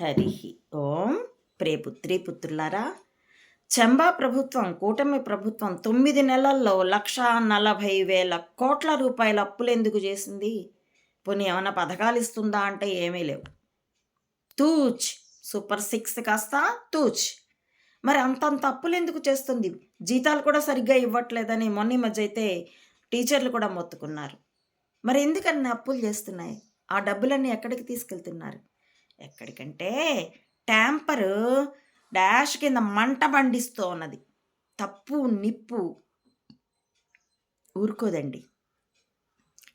హరి ఓం ప్రేపుత్రి పుత్రులారా! చంబా ప్రభుత్వం కూటమి ప్రభుత్వం తొమ్మిది నెలల్లో లక్ష నలభై వేల కోట్ల రూపాయల అప్పులు ఎందుకు చేసింది? పోనీ ఏమైనా పథకాలు ఇస్తుందా అంటే ఏమీ లేవు. తూచ్! సూపర్ సిక్స్ కాస్త తూచ్! మరి అంతంత అప్పులు ఎందుకు చేస్తుంది? జీతాలు కూడా సరిగ్గా ఇవ్వట్లేదని మొన్న మధ్య అయితే టీచర్లు కూడా మొత్తుకున్నారు. మరి ఎందుకన్నీ అప్పులు చేస్తున్నాయి? ఆ డబ్బులన్నీ ఎక్కడికి తీసుకెళ్తున్నారు? ఎక్కడికంటే ట్యాంపరు డాష్ కింద మంట బండిస్తూ ఉన్నది తప్పు నిప్పు. ఊరుకోదండి.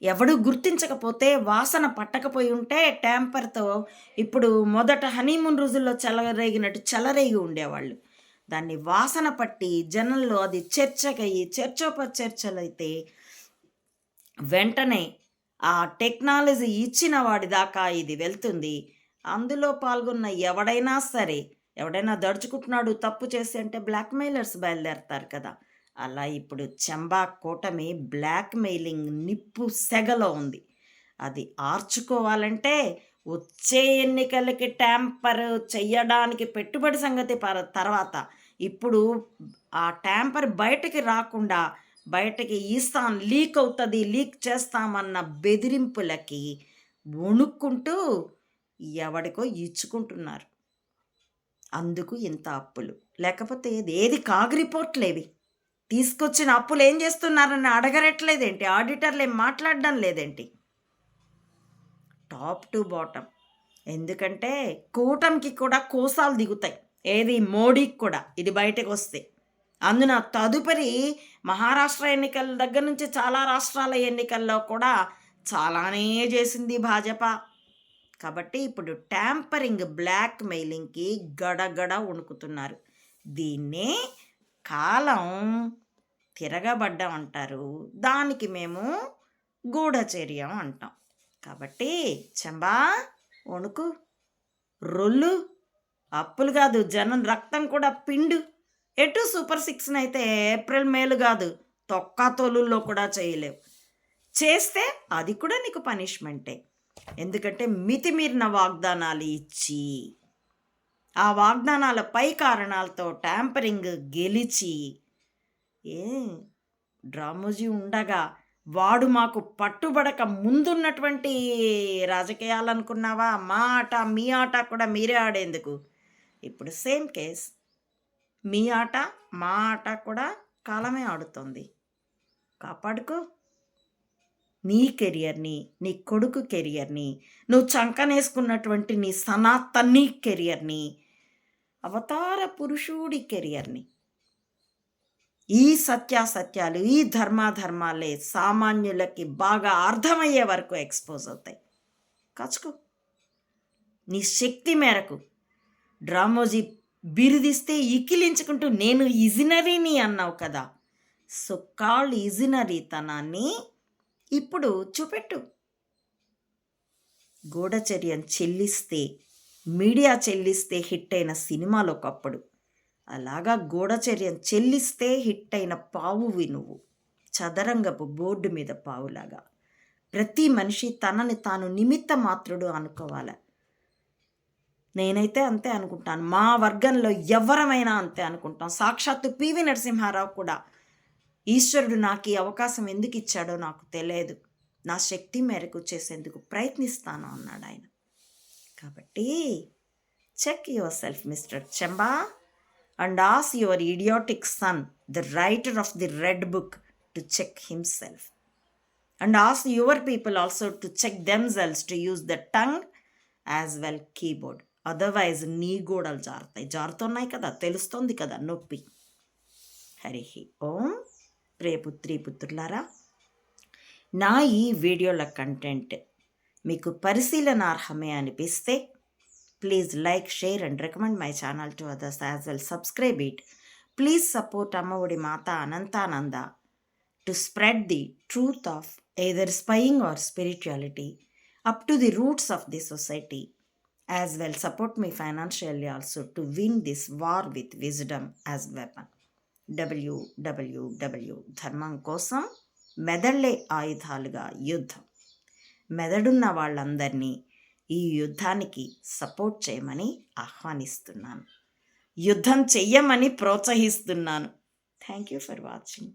ఎవడు గుర్తించకపోతే వాసన పట్టకపోయి ఉంటే ట్యాంపర్తో ఇప్పుడు మొదట హనీమూన్ రోజుల్లో చెలరేగినట్టు చెలరేగి ఉండేవాళ్ళు. దాన్ని వాసన పట్టి జనంలో అది చర్చకయ్యి చర్చోపచర్చలైతే వెంటనే ఆ టెక్నాలజీ ఇచ్చిన వాడి దాకా ఇది వెళ్తుంది. అందులో పాల్గొన్న ఎవడైనా సరే ఎవడైనా దడుచుకుంటున్నాడు తప్పు చేసి అంటే బ్లాక్మెయిలర్స్ బయలుదేరతారు కదా. అలా ఇప్పుడు చెంబా కూటమి బ్లాక్మెయిలింగ్ నిప్పు సెగలో ఉంది. అది ఆర్చుకోవాలంటే వచ్చే ఎన్నికలకి ట్యాంపర్ చెయ్యడానికి పెట్టుబడి సంగతి పర తర్వాత ఇప్పుడు ఆ ట్యాంపర్ బయటకి రాకుండా బయటకి ఇస్తాం లీక్ అవుతుంది లీక్ చేస్తామన్న బెదిరింపులకి వణుక్కుంటూ ఎవడికో ఇచ్చుకుంటున్నారు. అందుకు ఇంత అప్పులు. లేకపోతే ఏది? కాగ్ రిపోర్ట్లేవి తీసుకొచ్చిన అప్పులు ఏం చేస్తున్నారని అడగరట్లేదేంటి ఆడిటర్లు ఏం మాట్లాడడం లేదేంటి? Top to bottom. ఎందుకంటే కూటమికి కూడా కోసాలు దిగుతాయి. ఏది? మోడీకి కూడా. ఇది బయటకు వస్తే. అందున తదుపరి మహారాష్ట్ర ఎన్నికల దగ్గర నుంచి చాలా రాష్ట్రాల ఎన్నికల్లో కూడా చాలానే చేసింది భాజపా. కాబట్టి ఇప్పుడు ట్యాంపరింగ్ బ్లాక్ మెయిలింగ్కి గడగడ వణుకుతున్నారు. దీన్నే కాలం తిరగబడ్డం అంటారు. దానికి మేము గూఢచర్యం అంటాం. కాబట్టి చంబా వణుకు రొల్లు అప్పులు కాదు జనం రక్తం కూడా పిండు. ఎటు సూపర్ సిక్స్ని అయితే ఏప్రిల్ మేలు కాదు తొక్క తొలుల్లో కూడా చేయలేవు. చేస్తే అది కూడా నీకు పనిష్మెంటే. ఎందుకంటే మితిమీరిన వాగ్దానాలు ఇచ్చి ఆ వాగ్దానాల పై కారణాలతో ట్యాంపరింగ్ గెలిచి ఏ డ్రామోజీ ఉండగా వాడు మాకు పట్టుబడక ముందున్నటువంటి రాజకీయాలు అనుకున్నావా మా ఆట మీ ఆట కూడా మీరే ఆడేందుకు? ఇప్పుడు సేమ్ కేస్. మీ ఆట మా ఆట కూడా కాలమే ఆడుతుంది. కాపాడుకో. నీ కెరియర్ని నీ కొడుకు కెరియర్ని నువ్వు చంకనేసుకున్నటువంటి నీ సనాతని కెరియర్ని అవతార పురుషుడి కెరియర్ని. ఈ సత్యాసత్యాలు ఈ ధర్మాధర్మాలే సామాన్యులకి బాగా అర్థమయ్యే వరకు ఎక్స్పోజ్ అవుతాయి. కాచుకో. నీ శక్తి మేరకు డ్రామోజీ బిరుదిస్తే ఇకిలించుకుంటూ నేను ఇజినరీని అన్నావు కదా సో కాల్ ఇజినరీతనాన్ని ఇప్పుడు చూపెట్టు. గూఢచర్యం చెల్లిస్తే మీడియా చెల్లిస్తే హిట్ అయిన సినిమాలు ఒకప్పుడు అలాగా గూఢచర్యం చెల్లిస్తే హిట్ అయిన పావువి నువ్వు. చదరంగపు బోర్డు మీద పావులాగా. ప్రతి మనిషి తనని తాను నిమిత్త మాత్రుడు అనుకోవాలి. నేనైతే అంతే అనుకుంటాను. మా వర్గంలో ఎవరమైనా అంతే అనుకుంటాం. సాక్షాత్తు పివి నరసింహారావు కూడా ఈశ్వరుడు నాకు ఈ అవకాశం ఎందుకు ఇచ్చాడో నాకు తెలియదు. నా శక్తి మేరకు చేసేందుకు ప్రయత్నిస్తాను అన్నాడు ఆయన. కాబట్టి check yourself mister Chemba and ask your idiotic son the writer of the red book to check himself and ask your people also to check themselves to use the tongue as well keyboard otherwise నీ గోడలు జారుతాయి. జారుతున్నాయి కదా తెలుస్తుంది కదా నొప్పి. హరి ఓం. ప్రియపుత్రి పుత్రులారా నా ఈ వీడియోల content మీకు పరిశీలనార్హమే అనిపిస్తే please like share and recommend my channel to others as well. Subscribe it. Please support Ammaodi Mata Anantananda to spread the truth of either spying or spirituality up to the roots of the society. As well support me financially also to win this war with wisdom as weapon. W W W ధర్మం కోసం మెదళ్ళే ఆయుధాలుగా యుద్ధం. మెదడున్న వాళ్ళందరినీ ఈ యుద్ధానికి support చేయమని ఆహ్వానిస్తున్నాను. యుద్ధం చెయ్యమని ప్రోత్సహిస్తున్నాను. Thank you for watching.